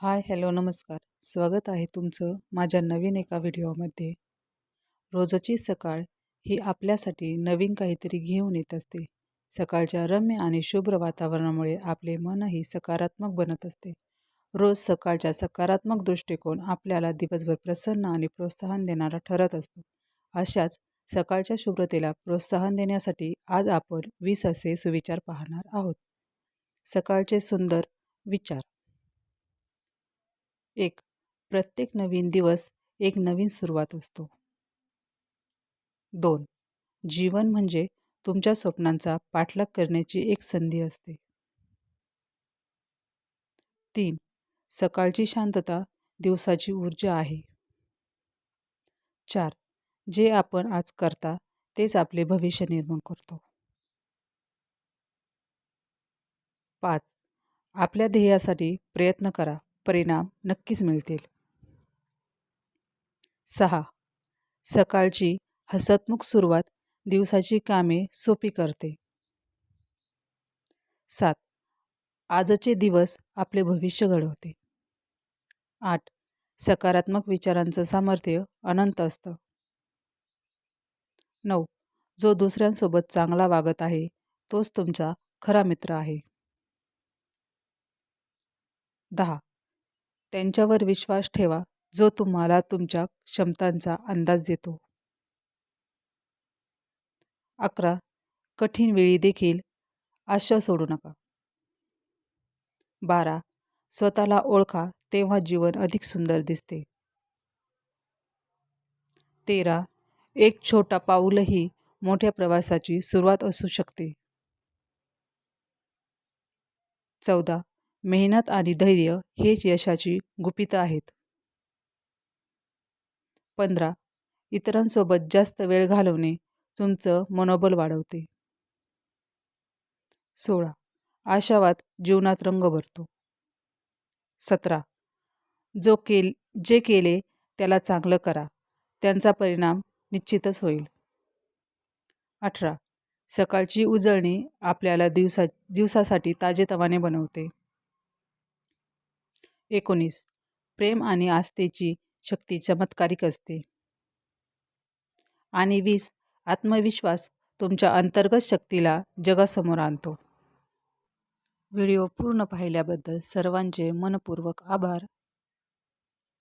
Hi hello नमस्कार. स्वागत आहे तुमचं माझ्या नवीन एका व्हिडिओमध्ये. रोजची सकाळ ही आपल्यासाठी नवीन काहीतरी घेऊन येत असते. सकाळच्या रम्य आणि शुभ्र वातावरणामुळे आपले मनही सकारात्मक बनत असते. रोज सकाळच्या सकारात्मक दृष्टिकोन आपल्याला दिवसभर प्रसन्न आणि प्रोत्साहन देणारा ठरत असतो. अशाच सकाळच्या शुभ्रतेला प्रोत्साहन देण्यासाठी आज आपण वीस असे सुविचार पाहणार आहोत. सकाळचे सुंदर विचार. एक प्रत्येक नवीन दिवस एक नवीन सुरुवात असतो. दोन जीवन म्हणजे तुमच्या स्वप्नांचा पाठलाग करण्याची एक संधी असते. तीन सकाळची शांतता दिवसाची ऊर्जा आहे. चार जे आपण आज करता तेच आपले भविष्य निर्माण करतो. पाच आपल्या ध्येयासाठी प्रयत्न करा. परिणाम नक्कीच मिळतील. सहा. सकाळची हसतमुख सुरुवात दिवसाची कामे सोपी करते. सात. आजचे दिवस आपले भविष्य घडवते. आठ. सकारात्मक विचारांचं सामर्थ्य अनंत असतं. नऊ. जो दुसऱ्यांसोबत चांगला वागत आहे तोच तुमचा खरा मित्र आहे. दहा. त्यांच्यावर विश्वास ठेवा जो तुम्हाला तुमच्या क्षमतांचा अंदाज देतो. अकरा. कठीण वेळी देखील आशा सोडू नका. बारा. स्वतःला ओळखा तेव्हा जीवन अधिक सुंदर दिसते. तेरा. एक छोटा पाऊलही मोठ्या प्रवासाची सुरुवात असू शकते. चौदा. मेहनत आणि धैर्य हेच यशाची गुपितं आहेत. पंधरा. इतरांसोबत जास्त वेळ घालवणे तुमचं मनोबल वाढवते. सोळा. आशावाद जीवनात रंग भरतो. सतरा. जो केल जे केले त्याला चांगलं करा. त्यांचा परिणाम निश्चितच होईल. अठरा. सकाळची उजळणी आपल्याला दिवसा दिवसासाठी ताजेतवाने बनवते. एकोणीस. प्रेम आणि आस्थेची शक्ती चमत्कारिक असते. आणि वीस आत्मविश्वास तुमच्या अंतर्गत शक्तीला जगासमोर आणतो. व्हिडिओ पूर्ण पाहिल्याबद्दल सर्वांचे मनपूर्वक आभार.